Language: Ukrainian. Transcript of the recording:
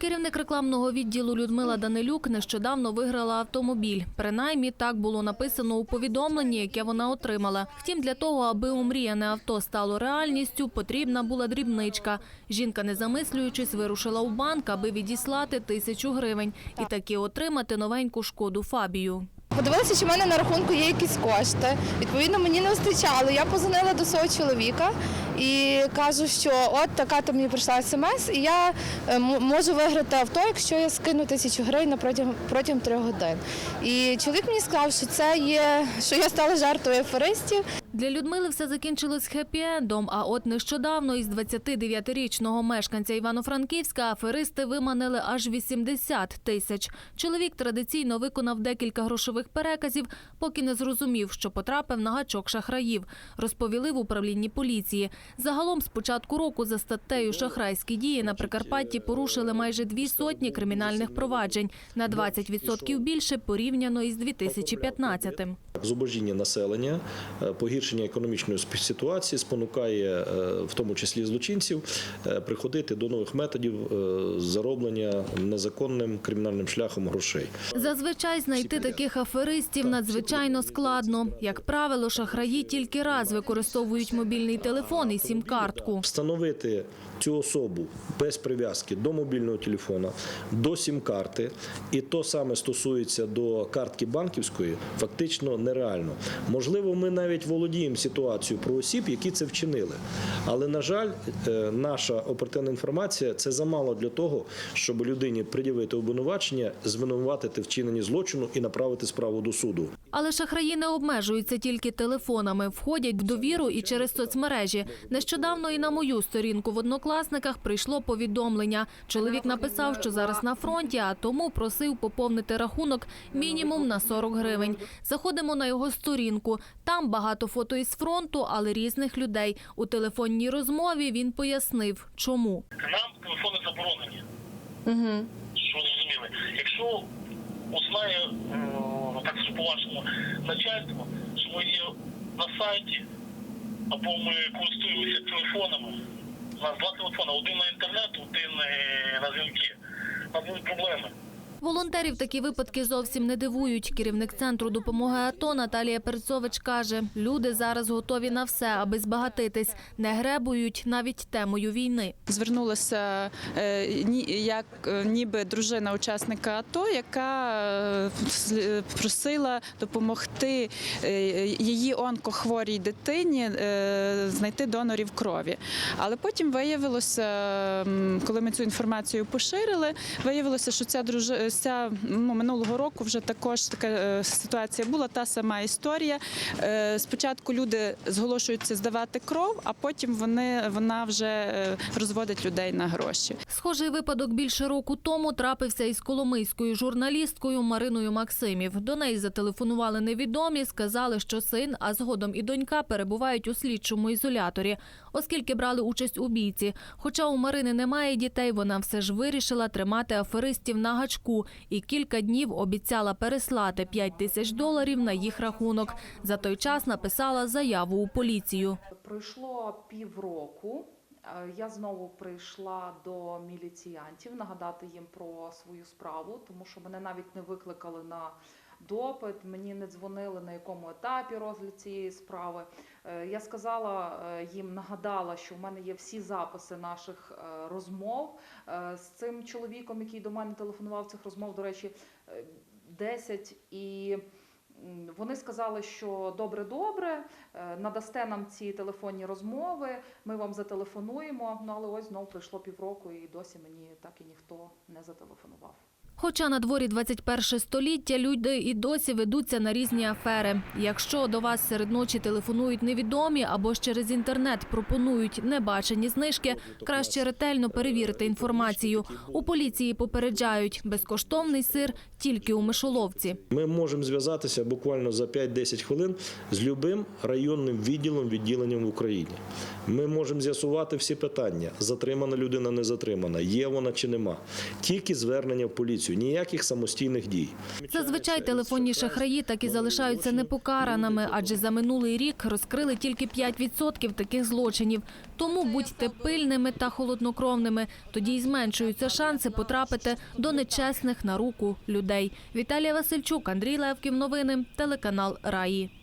Керівник рекламного відділу Людмила Данилюк нещодавно виграла автомобіль. Принаймні так було написано у повідомленні, яке вона отримала. Втім, для того, аби омріяне авто стало реальністю, потрібна була дрібничка. Жінка, не замислюючись, вирушила у банк, аби відіслати тисячу гривень і таки отримати новеньку шкоду Фабію. Подивилася, чи в мене на рахунку є якісь кошти. Відповідно, мені не вистачало. Я позвонила до свого чоловіка і кажу, що от така то мені прийшла смс, і я е, можу виграти авто, якщо я скину тисячу гривень протягом протягом трьох годин. І чоловік мені сказав, що це є, що я стала жертвою аферистів. Для Людмили все закінчилось хеппі-ендом, а от нещодавно із 29-річного мешканця Івано-Франківська аферисти виманили аж 80 тисяч. Чоловік традиційно виконав декілька грошових переказів, поки не зрозумів, що потрапив на гачок шахраїв, розповіли в управлінні поліції. Загалом з початку року за статтею «Шахрайські дії» на Прикарпатті порушили майже дві сотні кримінальних проваджень, на 20% більше порівняно із 2015-м. Зубожіння населення, е, погіршення економічної ситуації спонукає, е, в тому числі злочинців, е, приходити до нових методів зароблення незаконним кримінальним шляхом грошей. Зазвичай знайти таких аферистів надзвичайно складно. Як правило, шахраї тільки раз використовують мобільний телефон і сім-картку. Встановити цю особу без прив'язки до мобільного телефона, до сім-карти, і то саме стосується до картки банківської, фактично нереально. Можливо, ми навіть володіємо ситуацією про осіб, які це вчинили. Але, на жаль, е, наша оперативна інформація це замало для того, щоб людині пред'явити обвинувачення, звинуватити вчиненні злочину і направити справу до суду. Але шахраї не обмежуються тільки телефонами, входять в довіру і через соцмережі. Нещодавно і на мою сторінку в однокласниках прийшло повідомлення. Чоловік написав, що зараз на фронті, а тому просив поповнити рахунок мінімум на 40 гривень. Заходимо на його сторінку. Там багато фото із фронту, але різних людей. У телефонній розмові він пояснив, чому. Нам телефони заборонені. Угу. Що ви зрозуміли? Якщо узнає, е, так що по-вашому, начальству, що ми є на сайті, або ми користуємося телефонами, у нас два телефони, один на інтернет, один е, на дзвінки. У нас будуть проблеми. Волонтерів такі випадки зовсім не дивують. Керівник центру допомоги АТО Наталія Перцович каже, люди зараз готові на все, аби збагатитись, не гребують навіть темою війни. Звернулася е, як е, ніби дружина учасника АТО, яка е, просила допомогти її онкохворій дитині знайти донорів крові. Але потім виявилося, коли ми цю інформацію поширили, виявилося, що ця дружина ця ну, минулого року вже також така е, ситуація була та сама історія. Е, Спочатку люди зголошуються здавати кров, а потім вони вона вже е, розводить людей на гроші. Схожий випадок більше року тому трапився із коломийською журналісткою Мариною Максимів. До неї зателефонували невідомі, сказали, що син, а згодом і донька перебувають у слідчому ізоляторі, оскільки брали участь у бійці. Хоча у Марини немає дітей, вона все ж вирішила тримати аферистів на гачку і кілька днів обіцяла переслати 5 тисяч доларів на їх рахунок. За той час написала заяву у поліцію. Пройшло півроку. Е, Я знову прийшла до міліціянтів нагадати їм про свою справу, тому що мене навіть не викликали на допит, мені не дзвонили на якому етапі розгляд цієї справи. Е, Я сказала е, їм, нагадала, що в мене є всі записи наших е, розмов з цим чоловіком, який до мене телефонував цих розмов, до речі, е, 10 і. Вони сказали, що добре, добре, надасте нам ці телефонні розмови, ми вам зателефонуємо. Ну але ось знову пройшло півроку, і досі мені так і ніхто не зателефонував. Хоча на дворі 21 століття люди і досі ведуться на різні афери. Якщо до вас серед ночі телефонують невідомі або ж через інтернет пропонують небачені знижки, краще ретельно перевірити інформацію. У поліції попереджають безкоштовний сир тільки у мишоловці. Ми можемо зв'язатися буквально за 5-10 хвилин з любим районним відділом відділенням в Україні. Ми можемо з'ясувати всі питання: затримана людина, не затримана, є вона чи нема. Тільки звернення в поліцію. Поліцію. Ніяких самостійних дій. Зазвичай телефонні шахраї так і залишаються непокараними, адже за минулий рік розкрили тільки 5% таких злочинів. Тому будьте пильними та холоднокровними. Тоді й зменшуються шанси потрапити до нечесних на руку людей. Віталія Васильчук, Андрій Левків. Новини. Телеканал Раї.